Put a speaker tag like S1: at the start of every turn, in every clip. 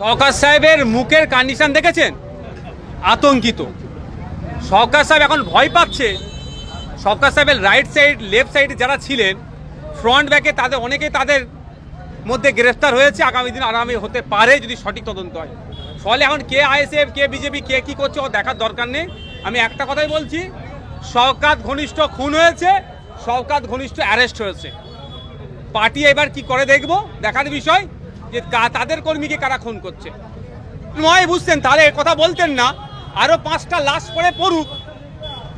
S1: সরকার সাহেবের মুখের কন্ডিশন দেখেছেন? আতঙ্কিত। সরকার সাহেব এখন ভয় পাচ্ছে। সরকার সাহেবের রাইট সাইড লেফট সাইডে যারা ছিলেন ফ্রন্ট ব্যাকে তাদের অনেকেই তাদের মধ্যে গ্রেফতার হয়েছে। আগামী দিন আগামী হতে পারে যদি সঠিক তদন্ত হয়। ফলে এখন কে আইএসএফ, কে বিজেপি, কে কী করছে ও দেখার দরকার নেই। আমি একটা কথাই বলছি শওকাত ঘনিষ্ঠ খুন হয়েছে শওকাত ঘনিষ্ঠ অ্যারেস্ট হয়েছে। পার্টি এবার কি করে দেখব? দেখার বিষয় যে তাদের কর্মীকে কারা খুন করছে? নয় বুঝতেন তাহলে কথা বলতেন না। আরও পাঁচটা লাশ পরে পড়ুক।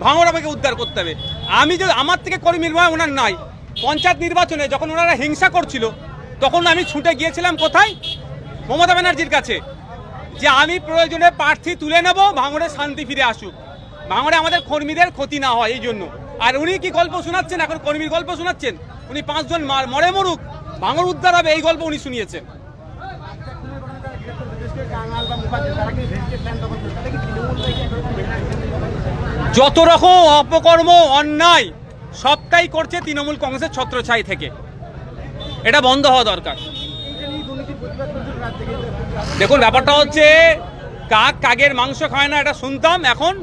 S1: ভাঙড়াকে উদ্ধার করতে হবে। আমি যদি আমার থেকে কর্মীর নয়, ওনার নাই। পঞ্চায়েত নির্বাচনে যখন ওনারা হিংসা করছিল, তখন আমি ছুটে গিয়েছিলাম কোথায়? মমতা ব্যানার্জির কাছে। যে আমি প্রয়োজনে প্রার্থী তুলে নেব, ভাঙড়ে শান্তি ফিরে আসুক। ভাঙড়ে আমাদের কর্মীদের ক্ষতি না হয়, এই জন্য। আর উনি কি গল্প শোনাচ্ছেন? এখন কর্মীর গল্প শোনাচ্ছেন? উনি পাঁচজন মরে মরুক। ভাঙড় উদ্ধার হবে, এই গল্প উনি শুনিয়েছেন। যত রকম অপকর্ম, অন্যায়, সবটাই করছে তৃণমূল কংগ্রেসের ছত্রছাই থেকে। এটা বন্ধ হওয়া দরকার। দেখুন, ব্যাপারটা হচ্ছে, কাক কাকের মাংস খায় না, এটা শুনতাম, এখন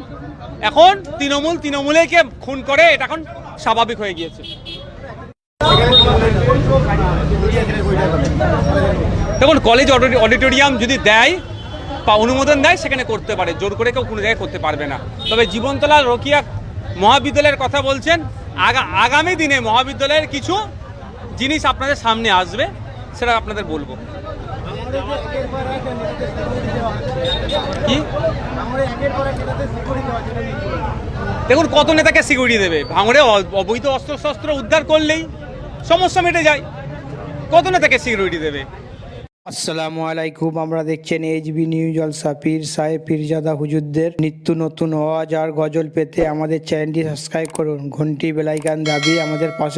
S1: এখন তৃণমূল তৃণমূলেকে খুন করে, এটা এখন স্বাভাবিক হয়ে গিয়েছে। দেখুন কলেজ অডি- অডিটোরিয়াম যদি দেয় বা অনুমোদন দেয়, সেখানে করতে পারে। জোর করে কেউ কোনো জায়গায় করতে পারবে না। তবে জীবনতলা রকিয়া মহাবিদ্যালয়ের কথা বলছেন, আগা আগামী দিনে মহাবিদ্যালয়ের কিছু জিনিস আপনাদের সামনে আসবে, সেটা আপনাদের বলব। দেখুন, কত নেতাকে সিকিউরিটি দেবে? ভাঙড়ে অবৈধ অস্ত্র শস্ত্র উদ্ধার করলেই সমস্যা মিটে যায়। কত নেতাকে সিকিউরিটি দেবে?
S2: আসসালামু আলাইকুম, আমরা দেখছেন এইচবি নিউজ জলসা পীর সাহেব পীরজাদা হুজুরদের নিত্য নতুন আওয়াজ আর গজল পেতে আমাদের চ্যানেলটি সাবস্ক্রাইব করুন। ঘন্টি বেলাইকান দাবি আমাদের পাশে